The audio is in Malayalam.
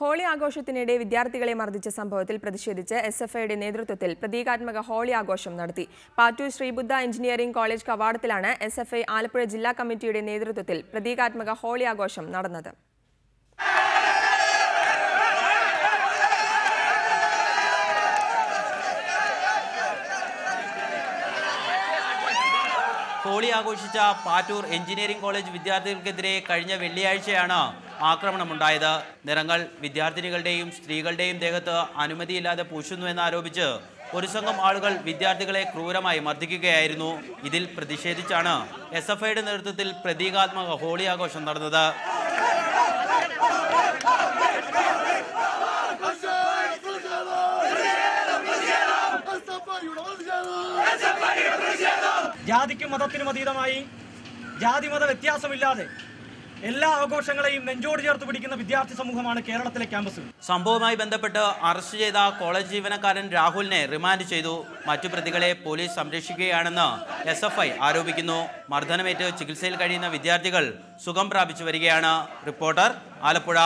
ഹോളി ആഘോഷത്തിനിടെ വിദ്യാർത്ഥികളെ മർദ്ദിച്ച സംഭവത്തിൽ പ്രതിഷേധിച്ച് എസ് എഫ് ഐയുടെ നേതൃത്വത്തിൽ പ്രതീകാത്മക ഹോളി ആഘോഷം നടത്തി. പാറ്റൂർ ശ്രീബുദ്ധ എഞ്ചിനീയറിംഗ് കോളേജ് കവാടത്തിലാണ് എസ് ആലപ്പുഴ ജില്ലാ കമ്മിറ്റിയുടെ നേതൃത്വത്തിൽ പ്രതീകാത്മക ഹോളി ആഘോഷം നടന്നത്. ഹോളി ആഘോഷിച്ച പാറ്റൂർ എഞ്ചിനീയറിംഗ് കോളേജ് വിദ്യാർത്ഥികൾക്കെതിരെ കഴിഞ്ഞ വെള്ളിയാഴ്ചയാണ് ആക്രമണമുണ്ടായത്. നിറങ്ങൾ വിദ്യാർത്ഥിനികളുടെയും സ്ത്രീകളുടെയും ദേഹത്ത് അനുമതിയില്ലാതെ പൂശുന്നുവെന്നാരോപിച്ച് ഒരു സംഘം ആളുകൾ വിദ്യാർത്ഥികളെ ക്രൂരമായി മർദ്ദിക്കുകയായിരുന്നു. ഇതിൽ പ്രതിഷേധിച്ചാണ് എസ് എഫ് ഐയുടെ നേതൃത്വത്തിൽ പ്രതീകാത്മക ഹോളി ആഘോഷം നടന്നത്. ജാതിക്കും മതത്തിനും അതീതമായി ജാതി മത വ്യത്യാസമില്ലാതെ എല്ലാ ആഘോഷങ്ങളെയും നെഞ്ചോട് ചേർത്ത് പിടിക്കുന്ന വിദ്യാർത്ഥി സമൂഹമാണ് കേരളത്തിലെ ക്യാമ്പസ്. സംഭവവുമായി ബന്ധപ്പെട്ട് അറസ്റ്റ് ചെയ്ത കോളേജ് ജീവനക്കാരൻ രാഹുലിനെ റിമാൻഡ് ചെയ്തു. മറ്റു പ്രതികളെ പോലീസ് സംരക്ഷിക്കുകയാണെന്ന് എസ് എഫ് ഐ ആരോപിക്കുന്നു. മർദ്ദനമേറ്റ് ചികിത്സയിൽ കഴിയുന്ന വിദ്യാർത്ഥികൾ സുഖം പ്രാപിച്ചു വരികയാണ്. റിപ്പോർട്ടർ ആലപ്പുഴ.